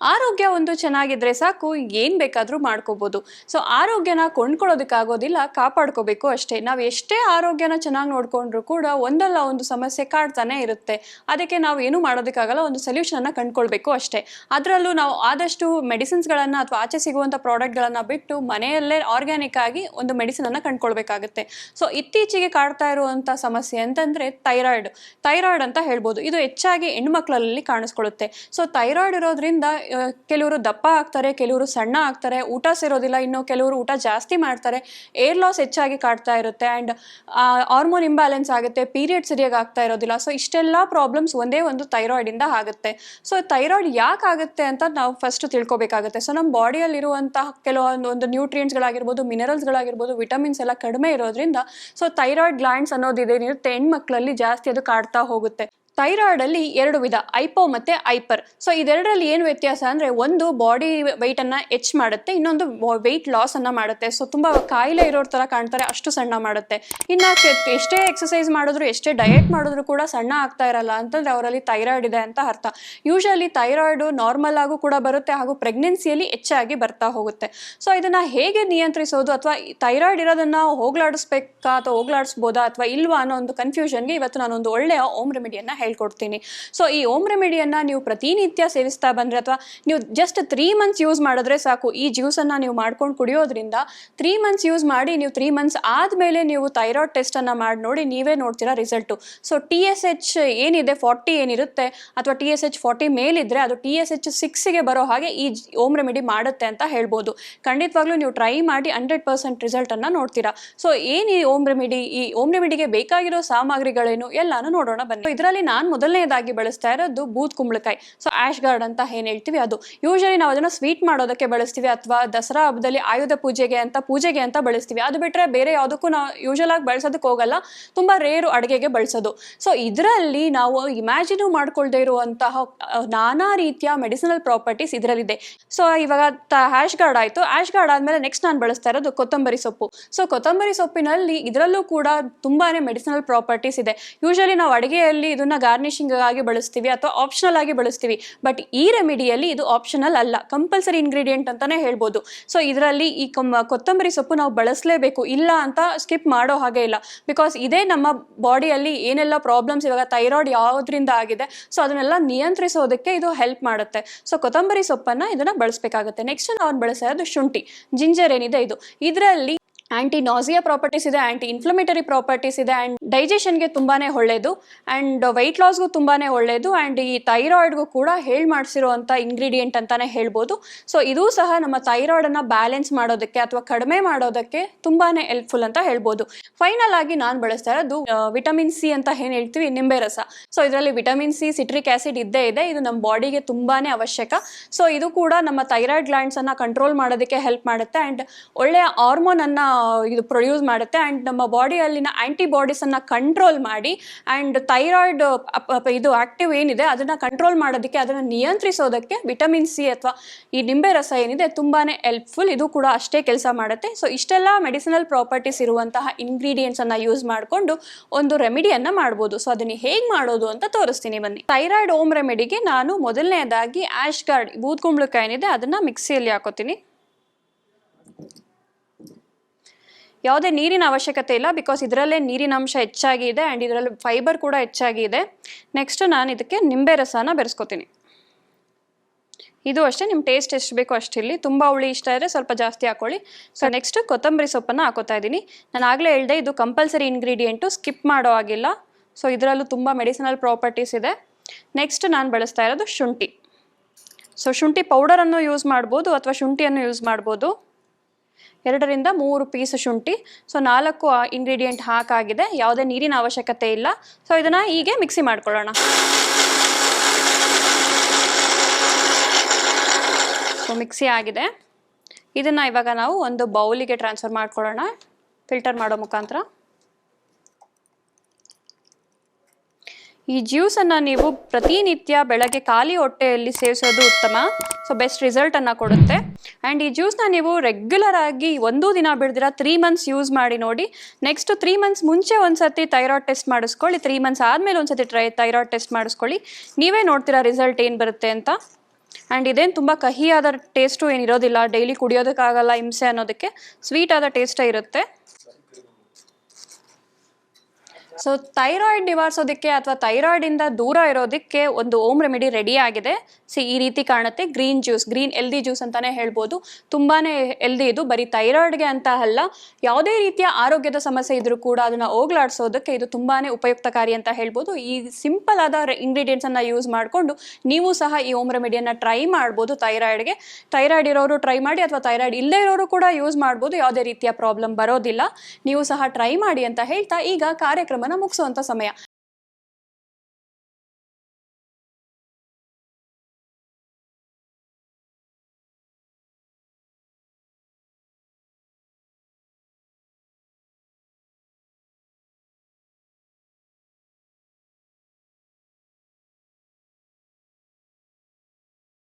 ಆರೋಗ್ಯ ಒಂದು ಚೆನ್ನಾಗಿದ್ರೆ ಸಾಕು, ಏನು ಬೇಕಾದರೂ ಮಾಡ್ಕೋಬೋದು. ಸೊ ಆರೋಗ್ಯನ ಕೊಂಡ್ಕೊಳ್ಳೋದಕ್ಕಾಗೋದಿಲ್ಲ, ಕಾಪಾಡ್ಕೋಬೇಕು ಅಷ್ಟೇ. ನಾವು ಎಷ್ಟೇ ಆರೋಗ್ಯನ ಚೆನ್ನಾಗಿ ನೋಡ್ಕೊಂಡ್ರು ಕೂಡ ಒಂದಲ್ಲ ಒಂದು ಸಮಸ್ಯೆ ಕಾಡ್ತಾನೆ ಇರುತ್ತೆ. ಅದಕ್ಕೆ ನಾವು ಏನು ಮಾಡೋದಕ್ಕಾಗಲ್ಲ, ಒಂದು ಸೊಲ್ಯೂಷನ್ನ ಕಂಡ್ಕೊಳ್ಬೇಕು ಅಷ್ಟೇ. ಅದರಲ್ಲೂ ನಾವು ಆದಷ್ಟು ಮೆಡಿಸಿನ್ಸ್ಗಳನ್ನು ಅಥವಾ ಆಚೆ ಸಿಗುವಂಥ ಪ್ರಾಡಕ್ಟ್ಗಳನ್ನು ಬಿಟ್ಟು ಮನೆಯಲ್ಲೇ ಆರ್ಗ್ಯಾನಿಕ್ ಆಗಿ ಒಂದು ಮೆಡಿಸಿನನ್ನು ಕಂಡ್ಕೊಳ್ಬೇಕಾಗುತ್ತೆ. ಸೊ ಇತ್ತೀಚೆಗೆ ಕಾಡ್ತಾ ಇರುವಂಥ ಸಮಸ್ಯೆ ಅಂತಂದರೆ ಥೈರಾಯ್ಡ್ ಥೈರಾಯ್ಡ್ ಅಂತ ಹೇಳ್ಬೋದು. ಇದು ಹೆಚ್ಚಾಗಿ ಹೆಣ್ಮಕ್ಳಲ್ಲಿ ಕಾಣಿಸ್ಕೊಳ್ಳುತ್ತೆ. ಸೊ ಥೈರಾಯ್ಡ್ ಇರೋದ್ರಿಂದ ಕೆಲವರು ದಪ್ಪ ಆಗ್ತಾರೆ, ಕೆಲವರು ಸಣ್ಣ ಆಗ್ತಾರೆ, ಊಟ ಸೇರೋದಿಲ್ಲ, ಇನ್ನು ಕೆಲವರು ಊಟ ಜಾಸ್ತಿ ಮಾಡ್ತಾರೆ ಏರ್ ಲಾಸ್ ಹೆಚ್ಚಾಗಿ ಕಾಡ್ತಾ ಇರುತ್ತೆ ಆ್ಯಂಡ್ ಹಾರ್ಮೋನ್ ಇಂಬ್ಯಾಲೆನ್ಸ್ ಆಗುತ್ತೆ ಪೀರಿಯಡ್ ಸರಿಯಾಗಿ ಆಗ್ತಾ ಇರೋದಿಲ್ಲ. ಸೊ ಇಷ್ಟೆಲ್ಲ ಪ್ರಾಬ್ಲಮ್ಸ್ ಒಂದೇ ಒಂದು ಥೈರಾಯ್ಡಿಂದ ಆಗುತ್ತೆ. ಸೊ ಥೈರಾಯ್ಡ್ ಯಾಕೆ ಆಗುತ್ತೆ ಅಂತ ನಾವು ಫಸ್ಟ್ ತಿಳ್ಕೊಬೇಕಾಗುತ್ತೆ. ಸೊ ನಮ್ಮ ಬಾಡಿಯಲ್ಲಿರುವಂತಹ ಕೆಲವೊಂದು ಒಂದು ನ್ಯೂಟ್ರಿಯೆಂಟ್ಸ್ಗಳಾಗಿರ್ಬೋದು ಮಿನರಲ್ಸ್ಗಳಾಗಿರ್ಬೋದು ವಿಟಮಿನ್ಸ್ ಎಲ್ಲ ಕಡಿಮೆ ಇರೋದ್ರಿಂದ ಸೊ ಥೈರಾಯ್ಡ್ ಗ್ಲ್ಯಾಂಡ್ಸ್ ಅನ್ನೋದು ಇದೇನಿರುತ್ತೆ ಹೆಣ್ಮಕ್ಳಲ್ಲಿ ಜಾಸ್ತಿ ಅದು ಕಾಡ್ತಾ ಹೋಗುತ್ತೆ. ಥೈರಾಯ್ಡ್ ಅಲ್ಲಿ ಎರಡು ವಿಧ ಐಪೋ ಮತ್ತೆ ಐಪರ್ ಸೊ ಇದೆರಡರಲ್ಲಿ ಏನು ವ್ಯತ್ಯಾಸ ಅಂದ್ರೆ ಒಂದು ಬಾಡಿ ವೆಯ್ಟನ್ನು ಹೆಚ್ಚು ಮಾಡುತ್ತೆ, ಇನ್ನೊಂದು ವೆಯ್ಟ್ ಲಾಸನ್ನು ಮಾಡುತ್ತೆ. ಸೊ ತುಂಬಾ ಕಾಯಿಲೆ ಇರೋ ತರ ಕಾಣ್ತಾರೆ, ಅಷ್ಟು ಸಣ್ಣ ಮಾಡುತ್ತೆ. ಇನ್ನು ಎಷ್ಟೇ ಎಕ್ಸಸೈಸ್ ಮಾಡಿದ್ರು, ಎಷ್ಟೇ ಡಯಟ್ ಮಾಡಿದ್ರು ಕೂಡ ಸಣ್ಣ ಆಗ್ತಾ ಇರಲ್ಲ ಅಂತಂದ್ರೆ ಅವರಲ್ಲಿ ಥೈರಾಯ್ಡ್ ಇದೆ ಅಂತ ಅರ್ಥ. ಯೂಶಲಿ ಥೈರಾಯ್ಡ್ ನಾರ್ಮಲ್ ಆಗು ಕೂಡ ಬರುತ್ತೆ, ಹಾಗೂ ಪ್ರೆಗ್ನೆನ್ಸಿಯಲ್ಲಿ ಹೆಚ್ಚಾಗಿ ಬರ್ತಾ ಹೋಗುತ್ತೆ. ಸೊ ಇದನ್ನ ಹೇಗೆ ನಿಯಂತ್ರಿಸೋದು ಅಥವಾ ಥೈರಾಯ್ಡ್ ಇರೋದನ್ನ ಹೋಗ್ಲಾಡಿಸ್ಬೇಕಾ ಅಥವಾ ಹೋಗ್ಲಾಡಿಸ್ಬೋದಾ ಅಥವಾ ಇಲ್ವಾ ಅನ್ನೋ ಒಂದು ಕನ್ಫ್ಯೂಷನ್ಗೆ ಇವತ್ತು ನಾನೊಂದು ಒಳ್ಳೆಯ ಓಮ್ ರೆಮಿಡಿಯನ್ನ ಹೇಳ್ಕೊಡ್ತೀನಿ. ಸೊ ಈ ಓಮ್ ರೆಮಿಡಿಯನ್ನ ನೀವು ಪ್ರತಿನಿತ್ಯ ಸೇವಿಸ್ತಾ ಬಂದ್ರೆ ಅಥವಾ ನೀವು ಜಸ್ಟ್ ತ್ರೀ ಮಂತ್ಸ್ ಯೂಸ್ ಮಾಡಿದ್ರೆ ಸಾಕು. ಈ ಜ್ಯೂಸನ್ನು ನೀವು ಮಾಡ್ಕೊಂಡು ಕುಡಿಯೋದ್ರಿಂದ ತ್ರೀ ಮಂತ್ಸ್ ಯೂಸ್ ಮಾಡಿ ನೀವು ತ್ರೀ ಮಂತ್ಸ್ ಆದ್ಮೇಲೆ ನೀವು ಥೈರಾಯ್ಡ್ ಟೆಸ್ಟನ್ನು ಮಾಡಿ ನೋಡಿ ನೀವೇ ನೋಡ್ತೀರಾ result so T S H ಏನಿದೆ ಫಾರ್ಟಿ ಏನಿರುತ್ತೆ ಅಥವಾ ಟಿ ಎಸ್ ಎಚ್ ಫಾರ್ಟಿ ಮೇಲಿದ್ರೆ ಅದು ಟಿ ಎಸ್ ಎಚ್ ಸಿಕ್ಸ್ಗೆ ಬರೋ ಹಾಗೆ ಈ ಓಮ್ ರೆಮಿಡಿ ಮಾಡುತ್ತೆ ಅಂತ ಹೇಳ್ಬೋದು. ಖಂಡಿತವಾಗ್ಲೂ ನೀವು ಟ್ರೈ ಮಾಡಿ ಹಂಡ್ರೆಡ್ ಪರ್ಸೆಂಟ್ ರಿಸಲ್ಟನ್ನು ನೋಡ್ತೀರಾ. ಸೊ ಏನು ಈ ಓಮ್ ರೆಮಿಡಿ ಈ ಓಮ್ ರೆಮಿಡಿಗೆ ಬೇಕಾಗಿರೋ ಸಾಮಗ್ರಿಗಳೇನು ಎಲ್ಲಾನು ನೋಡೋಣ ಬನ್ನಿ. ಇದರಲ್ಲಿ ನಾನು ಮೊದಲನೇದಾಗಿ ಬಳಸ್ತಾ ಇರೋದು ಬೂತ್ ಕುಂಬಳಕಾಯಿ. ಸೊ ಆಶ್ ಗಾರ್ಡ್ ಅಂತ ಏನು ಹೇಳ್ತೀವಿ ಅದು. ಯೂಶಲಿ ನಾವು ಅದನ್ನ ಸ್ವೀಟ್ ಮಾಡೋದಕ್ಕೆ ಬಳಸ್ತೀವಿ ಅಥವಾ ದಸರಾ ಹಬ್ಬದಲ್ಲಿ ಆಯುಧ ಪೂಜೆಗೆ ಅಂತ ಪೂಜೆಗೆ ಅಂತ ಬಳಸ್ತೀವಿ. ಅದು ಬಿಟ್ಟರೆ ಬೇರೆ ಯಾವುದಕ್ಕೂ ನಾವು ಯೂಶಲ್ ಆಗಿ ಬಳಸೋದಕ್ಕೆ ಹೋಗಲ್ಲ. ತುಂಬಾ ರೇರು ಅಡುಗೆಗೆ ಬಳಸೋದು. ಸೊ ಇದರಲ್ಲಿ ನಾವು ಇಮ್ಯಾಜಿನ್ ಮಾಡ್ಕೊಳ್ದೇ ಇರುವಂತಹ ನಾನಾ ರೀತಿಯ ಮೆಡಿಸಿನಲ್ ಪ್ರಾಪರ್ಟೀಸ್ ಇದರಲ್ಲಿದೆ. ಸೊ ಇವಾಗ ಹ್ಯಾಶ್ ಗಾರ್ಡ್ ಆಯಿತು. ಆಶ್ ಗಾರ್ಡ್ ಆದಮೇಲೆ ನೆಕ್ಸ್ಟ್ ನಾನು ಬಳಸ್ತಾ ಇರೋದು ಕೊತ್ತಂಬರಿ ಸೊಪ್ಪು. ಸೊ ಕೊತ್ತಂಬರಿ ಸೊಪ್ಪಿನಲ್ಲಿ ಇದರಲ್ಲೂ ಕೂಡ ತುಂಬಾನೇ ಮೆಡಿಸಿನಲ್ ಪ್ರಾಪರ್ಟೀಸ್ ಇದೆ. ಯೂಶಲಿ ನಾವು ಅಡುಗೆಯಲ್ಲಿ ಇದನ್ನ ಗಾರ್ನಿಶಿಂಗ್ ಆಗಿ ಬಳಸ್ತೀವಿ ಅಥವಾ ಆಪ್ಷನಲ್ ಆಗಿ ಬಳಸ್ತೀವಿ. ಬಟ್ ಈ ರೆಮಿಡಿಯಲ್ಲಿ ಇದು ಆಪ್ಷನಲ್ ಅಲ್ಲ. ಕಂಪಲ್ಸರಿ ಇಂಗ್ರೀಡಿಯೆಂಟ್ ಅಂತಾನೆ ಹೇಳ್ಬೋದು. ಸೊ ಇದರಲ್ಲಿ ಈ ಕೊತ್ತಂಬರಿ ಸೊಪ್ಪು ನಾವು ಬಳಸಲೇಬೇಕು. ಇಲ್ಲ ಅಂತ ಸ್ಕಿಪ್ ಮಾಡೋ ಹಾಗೆ ಇಲ್ಲ. ಬಿಕಾಸ್ ಇದೇ ನಮ್ಮ ಬಾಡಿಯಲ್ಲಿ ಏನೆಲ್ಲ ಪ್ರಾಬ್ಲಮ್ಸ್ ಇವಾಗ ಥೈರಾಯ್ಡ್ ಯಾವುದರಿಂದ ಆಗಿದೆ ಸೊ ಅದನ್ನೆಲ್ಲ ನಿಯಂತ್ರಿಸೋದಕ್ಕೆ ಇದು ಹೆಲ್ಪ್ ಮಾಡುತ್ತೆ. ಸೊ ಕೊತ್ತಂಬರಿ ಸೊಪ್ಪನ್ನ ಇದನ್ನ ಬಳಸಬೇಕಾಗುತ್ತೆ. ನೆಕ್ಸ್ಟ್ ನಾವು ಬಳಸೋದು ಶುಂಠಿ. ಜಿಂಜರ್ ಏನಿದೆ ಇದು. ಇದರಲ್ಲಿ ಆಂಟಿ ನಾಸಿಯಾ ಪ್ರಾಪರ್ಟೀಸ್ ಇದೆ ಆಂಟಿ ಇನ್ಫ್ಲಮೇಟರಿ ಪ್ರಾಪರ್ಟೀಸ್ ಇದೆ ಆ್ಯಂಡ್ ಡೈಜೆಷನ್ಗೆ ತುಂಬಾನೇ ಒಳ್ಳೆಯದು ಆ್ಯಂಡ್ ವೆಯ್ಟ್ ಲಾಸ್ಗೂ ತುಂಬಾನೇ ಒಳ್ಳೆಯದು ಆ್ಯಂಡ್ ಈ ಥೈರಾಯ್ಡ್ಗೂ ಕೂಡ ಹೇಳಿ ಮಾಡಿಸಿರುವಂಥ ಇಂಗ್ರೀಡಿಯೆಂಟ್ ಅಂತಾನೆ ಹೇಳ್ಬೋದು. ಸೊ ಇದೂ ಸಹ ನಮ್ಮ ಥೈರಾಯ್ಡನ್ನು ಬ್ಯಾಲೆನ್ಸ್ ಮಾಡೋದಕ್ಕೆ ಅಥವಾ ಕಡಿಮೆ ಮಾಡೋದಕ್ಕೆ ತುಂಬಾನೇ ಹೆಲ್ಪ್ಫುಲ್ ಅಂತ ಹೇಳ್ಬೋದು. ಫೈನಲ್ ಆಗಿ ನಾನು ಬಳಸ್ತಾ ಇರೋದು ವಿಟಮಿನ್ ಸಿ ಅಂತ ಏನು ಹೇಳ್ತೀವಿ? ನಿಂಬೆ ರಸ. ಸೊ ಇದರಲ್ಲಿ ವಿಟಮಿನ್ ಸಿ ಸಿಟ್ರಿಕ್ ಆಸಿಡ್ ಇದ್ದೇ ಇದೆ. ಇದು ನಮ್ಮ ಬಾಡಿಗೆ ತುಂಬಾನೇ ಅವಶ್ಯಕ. ಸೊ ಇದು ಕೂಡ ನಮ್ಮ ಥೈರಾಯ್ಡ್ ಗ್ಲ್ಯಾಂಡ್ಸ್ ಅನ್ನ ಕಂಟ್ರೋಲ್ ಮಾಡೋದಕ್ಕೆ ಹೆಲ್ಪ್ ಮಾಡುತ್ತೆ ಆ್ಯಂಡ್ ಒಳ್ಳೆಯ ಹಾರ್ಮೋನ್ ಅನ್ನ ಇದು ಪ್ರೊಡ್ಯೂಸ್ ಮಾಡುತ್ತೆ. ಆ್ಯಂಡ್ ನಮ್ಮ ಬಾಡಿಯಲ್ಲಿನ ಆಂಟಿಬಾಡೀಸ್ ಕಂಟ್ರೋಲ್ ಮಾಡಿ ಆ್ಯಂಡ್ ಥೈರಾಯ್ಡ್ ಇದು ಆಕ್ಟಿವ್ ಏನಿದೆ ಅದನ್ನ ಕಂಟ್ರೋಲ್ ಮಾಡೋದಕ್ಕೆ ಅದನ್ನು ನಿಯಂತ್ರಿಸೋದಕ್ಕೆ ವಿಟಮಿನ್ ಸಿ ಅಥವಾ ಈ ನಿಂಬೆ ರಸ ಏನಿದೆ ತುಂಬಾನೇ ಹೆಲ್ಪ್ಫುಲ್ ಇದು ಕೂಡ ಅಷ್ಟೇ ಕೆಲಸ ಮಾಡುತ್ತೆ. ಸೊ ಇಷ್ಟೆಲ್ಲ ಮೆಡಿಸಿನಲ್ ಪ್ರಾಪರ್ಟೀಸ್ ಇರುವಂತಹ ಇಂಗ್ರೀಡಿಯೆಂಟ್ಸನ್ನು ಯೂಸ್ ಮಾಡಿಕೊಂಡು ಒಂದು ರೆಮಿಡಿಯನ್ನು ಮಾಡ್ಬೋದು. ಸೊ ಅದನ್ನ ಹೇಗೆ ಮಾಡೋದು ಅಂತ ತೋರಿಸ್ತೀನಿ ಬನ್ನಿ. ಥೈರಾಯ್ಡ್ ಓಮ್ ರೆಮಿಡಿಗೆ ನಾನು ಮೊದಲನೇದಾಗಿ ಆಶ್ ಗಾರ್ಡ್ ಬೂದ್ ಕುಂಬಳಕಾಯಿ ಏನಿದೆ ಅದನ್ನು ಮಿಕ್ಸಿಯಲ್ಲಿ ಹಾಕೋತೀನಿ. ಯಾವುದೇ ನೀರಿನ ಅವಶ್ಯಕತೆ ಇಲ್ಲ ಬಿಕಾಸ್ ಇದರಲ್ಲೇ ನೀರಿನ ಅಂಶ ಹೆಚ್ಚಾಗಿ ಇದೆ ಆ್ಯಂಡ್ ಇದರಲ್ಲಿ ಫೈಬರ್ ಕೂಡ ಹೆಚ್ಚಾಗಿ ಇದೆ. ನೆಕ್ಸ್ಟ್ ನಾನು ಇದಕ್ಕೆ ನಿಂಬೆ ರಸನ ಬೆರೆಸ್ಕೊತೀನಿ. ಇದು ಅಷ್ಟೇ ನಿಮ್ಮ ಟೇಸ್ಟ್ ಎಷ್ಟು ಬೇಕೋ ಇಲ್ಲಿ ತುಂಬ ಹುಳಿ ಇಷ್ಟ ಇದ್ದರೆ ಸ್ವಲ್ಪ ಜಾಸ್ತಿ ಹಾಕೊಳ್ಳಿ. ಸೊ ನೆಕ್ಸ್ಟ್ ಕೊತ್ತಂಬರಿ ಸೊಪ್ಪನ್ನು ಹಾಕೋತಾ ಇದ್ದೀನಿ. ನಾನು ಆಗಲೇ ಹೇಳಿದೆ, ಇದು ಕಂಪಲ್ಸರಿ ಇಂಗ್ರೀಡಿಯೆಂಟು ಸ್ಕಿಪ್ ಮಾಡೋ ಆಗಿಲ್ಲ ಸೊ ಇದರಲ್ಲೂ ತುಂಬ ಮೆಡಿಸಿನಲ್ ಪ್ರಾಪರ್ಟೀಸ್ ಇದೆ. ನೆಕ್ಸ್ಟ್ ನಾನು ಬಳಸ್ತಾ ಇರೋದು ಶುಂಠಿ. ಸೊ ಶುಂಠಿ ಪೌಡರನ್ನು ಯೂಸ್ ಮಾಡ್ಬೋದು ಅಥವಾ ಶುಂಠಿಯನ್ನು ಯೂಸ್ ಮಾಡ್ಬೋದು. ಎರಡರಿಂದ ಮೂರು ಪೀಸ್ ಶುಂಠಿ. ಸೊ ನಾಲ್ಕು ಇಂಗ್ರೀಡಿಯೆಂಟ್ ಹಾಕಾಗಿದೆ. ಯಾವುದೇ ನೀರಿನ ಅವಶ್ಯಕತೆ ಇಲ್ಲ. ಸೊ ಇದನ್ನು ಹೀಗೆ ಮಿಕ್ಸಿ ಮಾಡ್ಕೊಳ್ಳೋಣ. ಸೊ ಮಿಕ್ಸಿ ಆಗಿದೆ. ಇದನ್ನು ಇವಾಗ ನಾವು ಒಂದು ಬೌಲಿಗೆ ಟ್ರಾನ್ಸ್ಫರ್ ಮಾಡ್ಕೊಳ್ಳೋಣ. ಫಿಲ್ಟರ್ ಮಾಡೋ ಮುಖಾಂತರ. ಈ ಜ್ಯೂಸನ್ನು ನೀವು ಪ್ರತಿನಿತ್ಯ ಬೆಳಗ್ಗೆ ಖಾಲಿ ಹೊಟ್ಟೆಯಲ್ಲಿ ಸೇವಿಸೋದು ಉತ್ತಮ. ಸೊ ಬೆಸ್ಟ್ ರಿಸಲ್ಟನ್ನು ಕೊಡುತ್ತೆ. ಆ್ಯಂಡ್ ಈ ಜ್ಯೂಸ್ನ ನೀವು ರೆಗ್ಯುಲರ್ ಆಗಿ ಒಂದೂ ದಿನ ಬಿಡ್ದಿರ ತ್ರೀ ಮಂತ್ಸ್ ಯೂಸ್ ಮಾಡಿ ನೋಡಿ. ನೆಕ್ಸ್ಟ್ ತ್ರೀ ಮಂತ್ಸ್ ಮುಂಚೆ ಒಂದ್ಸತಿ ಥೈರಾಯ್ಡ್ ಟೆಸ್ಟ್ ಮಾಡಿಸ್ಕೊಳ್ಳಿ. ತ್ರೀ ಮಂತ್ಸ್ ಆದಮೇಲೆ ಒಂದ್ಸತಿ ಟ್ರೈ ಥೈರಾಯ್ಡ್ ಟೆಸ್ಟ್ ಮಾಡಿಸ್ಕೊಳ್ಳಿ. ನೀವೇ ನೋಡ್ತೀರಾ ರಿಸಲ್ಟ್ ಏನು ಬರುತ್ತೆ ಅಂತ. ಆ್ಯಂಡ್ ಇದೇನು ತುಂಬ ಕಹಿಯಾದ ಟೇಸ್ಟು ಏನಿರೋದಿಲ್ಲ. ಡೈಲಿ ಕುಡಿಯೋದಕ್ಕಾಗಲ್ಲ, ಹಿಂಸೆ ಅನ್ನೋದಕ್ಕೆ ಸ್ವೀಟ್ ಆದ ಟೇಸ್ಟೇ ಇರುತ್ತೆ. ಸೊ ಥೈರಾಯ್ಡ್ ನಿವಾರಿಸೋದಕ್ಕೆ ಅಥವಾ ಥೈರಾಯ್ಡ್ ಇಂದ ದೂರ ಇರೋದಕ್ಕೆ ಒಂದು ಓಮ್ ರೆಮಿಡಿ ರೆಡಿ ಆಗಿದೆ ಸಿ ಈ ರೀತಿ ಕಾಣುತ್ತೆ. ಗ್ರೀನ್ ಜ್ಯೂಸ್ ಗ್ರೀನ್ ಎಲ್ದಿ ಜ್ಯೂಸ್ ಅಂತಾನೆ ಹೇಳ್ಬೋದು. ತುಂಬಾನೇ ಎಲ್ದಿ ಇದು. ಬರೀ ಥೈರಾಯ್ಡ್ಗೆ ಅಂತ ಅಲ್ಲ, ಯಾವುದೇ ರೀತಿಯ ಆರೋಗ್ಯದ ಸಮಸ್ಯೆ ಇದ್ರೂ ಕೂಡ ಅದನ್ನ ಹೋಗ್ಲಾಡ್ಸೋದಕ್ಕೆ ಇದು ತುಂಬಾನೇ ಉಪಯುಕ್ತಕಾರಿ ಅಂತ ಹೇಳ್ಬೋದು. ಈ ಸಿಂಪಲ್ ಆದ ಇಂಗ್ರೀಡಿಯೆಂಟ್ಸ್ ಅನ್ನ ಯೂಸ್ ಮಾಡಿಕೊಂಡು ನೀವು ಸಹ ಈ ಓಮ್ ರೆಮಿಡಿಯನ್ನ ಟ್ರೈ ಮಾಡ್ಬೋದು ಥೈರಾಯ್ಡ್ಗೆ ಥೈರಾಯ್ಡ್ ಇರೋರು ಟ್ರೈ ಮಾಡಿ ಅಥವಾ ಥೈರಾಯ್ಡ್ ಇಲ್ಲದೇ ಇರೋರು ಕೂಡ ಯೂಸ್ ಮಾಡ್ಬೋದು. ಯಾವುದೇ ರೀತಿಯ ಪ್ರಾಬ್ಲಮ್ ಬರೋದಿಲ್ಲ. ನೀವು ಸಹ ಟ್ರೈ ಮಾಡಿ ಅಂತ ಹೇಳ್ತಾ ಈಗ ಕಾರ್ಯಕ್ರಮನ ಮುಗಿಸುವಂಥ ಸಮಯ.